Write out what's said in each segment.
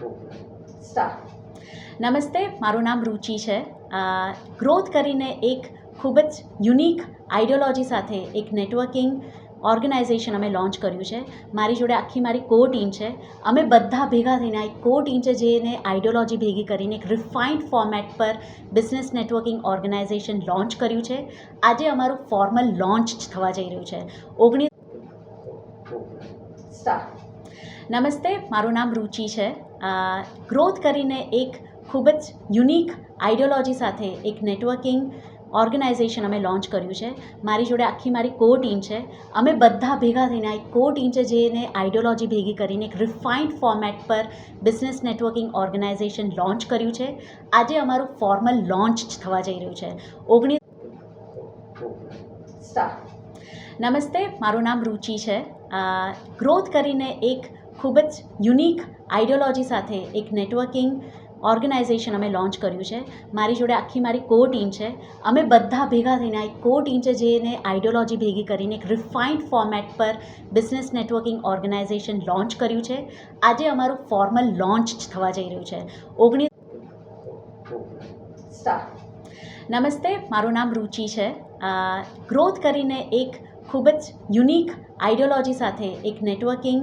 Start નમસ્તે મારું નામ રુચિ છે. ગ્રોથ કરીને એક ખૂબ જ યુનિક આઈડિયોલોજી સાથે એક નેટવર્કિંગ ઓર્ગેનાઇઝેશન અમે લોન્ચ કર્યું છે. મારી જોડે આખી મારી કો ટીમ છે. અમે બધા ભેગા થઈને એક કો ટીમ છે જેને આઈડિયોલોજી ભેગી કરીને એક રિફાઇન્ડ ફોર્મેટ પર બિઝનેસ નેટવર્કિંગ ઓર્ગેનાઇઝેશન લોન્ચ કર્યું છે. આજે અમારું ફોર્મલ લોન્ચ થવા જઈ રહ્યું છે. ઓગણીસ સ્ટાર્ટ નમસ્તે, મારું નામ રુચિ છે. ગ્રોથ કરીને એક ખૂબ જ યુનિક આઈડિયોલોજી સાથે એક નેટવર્કિંગ ઓર્ગેનાઇઝેશન અમે લોન્ચ કર્યું છે. મારી જોડે આખી મારી કો ટીમ છે. અમે બધા ભેગા થઈને એક કો ટીમ છે જેને આઈડિયોલોજી ભેગી કરીને એક રિફાઇન્ડ ફોર્મેટ પર બિઝનેસ નેટવર્કિંગ ઓર્ગેનાઇઝેશન લોન્ચ કર્યું છે. આજે અમારું ફોર્મલ લોન્ચ થવા જઈ રહ્યું છે. ઓગણીસ નમસ્તે, મારું નામ રુચિ છે. ગ્રોથ કરીને એક ખૂબ જ યુનિક આઈડિયોલોજી સાથે એક નેટવર્કિંગ ઓર્ગેનાઇઝેશન અમે લોન્ચ કર્યું છે. મારી જોડે આખી મારી કો ટીમ છે. અમે બધા ભેગા થઈને આ એક કો ટીમ છે જેને આઈડિયોલોજી ભેગી કરીને એક રિફાઇન્ડ ફોર્મેટ પર બિઝનેસ નેટવર્કિંગ ઓર્ગેનાઇઝેશન લોન્ચ કર્યું છે. આજે અમારું ફોર્મલ લોન્ચ થવા જઈ રહ્યું છે. ઓગણીસ નમસ્તે મારું નામ રુચિ છે. ગ્રોથ કરીને એક ખૂબ જ યુનિક આઈડિયોલોજી સાથે એક નેટવર્કિંગ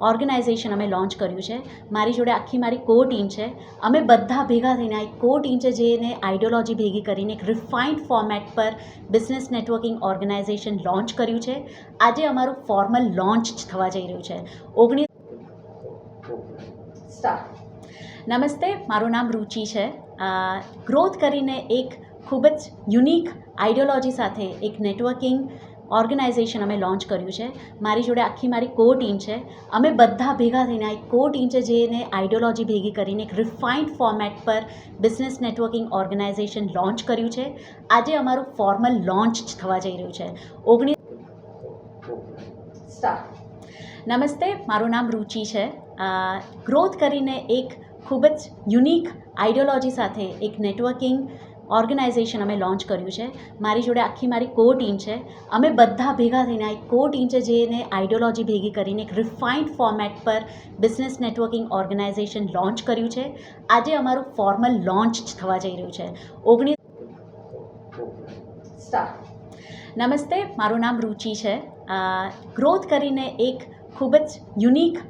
ઓર્ગેનાઇઝેશન અમે લોન્ચ કર્યું છે. મારી જોડે આખી મારી કો ટીમ છે. અમે બધા ભેગા થઈને આ એક કો ટીમ છે જેને આઈડિયોલોજી ભેગી કરીને એક રિફાઇન્ડ ફોર્મેટ પર બિઝનેસ નેટવર્કિંગ ઓર્ગેનાઇઝેશન લોન્ચ કર્યું છે. આજે અમારું ફોર્મલ લોન્ચ થવા જઈ રહ્યું છે. ઓગણીસ નમસ્તે મારું નામ રુચિ છે. ગ્રોથ કરીને એક ખૂબ જ યુનિક આઈડિયોલોજી સાથે એક નેટવર્કિંગ ઓર્ગેનાઇઝેશન અમે લોન્ચ કર્યું છે. મારી જોડે આખી મારી કો ટીમ છે. અમે બધા ભેગા થઈને એક કો ટીમ છે જેને આઈડિયોલોજી ભેગી કરીને એક રિફાઇન્ડ ફોર્મેટ પર બિઝનેસ નેટવર્કિંગ ઓર્ગેનાઇઝેશન લોન્ચ કર્યું છે. આજે અમારું ફોર્મલ લોન્ચ થવા જઈ રહ્યું છે. ઓગણીસ નમસ્તે, મારું નામ રુચિ છે. ગ્રોથ કરીને એક ખૂબ જ યુનિક આઈડિયોલોજી સાથે એક નેટવર્કિંગ ઓર્ગેનાઇઝેશન અમે લોન્ચ કર્યું છે. મારી જોડે આખી મારી કો ટીમ છે. અમે બધા ભેગા થઈને એક કો ટીમ છે જેને આઈડિયોલોજી ભેગી કરીને એક રિફાઇન્ડ ફોર્મેટ પર બિઝનેસ નેટવર્કિંગ ઓર્ગેનાઇઝેશન લોન્ચ કર્યું છે. આજે અમારું ફોર્મલ લોન્ચ થવા જઈ રહ્યું છે. ઓગણીસ નમસ્તે, મારું નામ રુચિ છે. ગ્રોથ કરીને એક ખૂબ જ યુનિક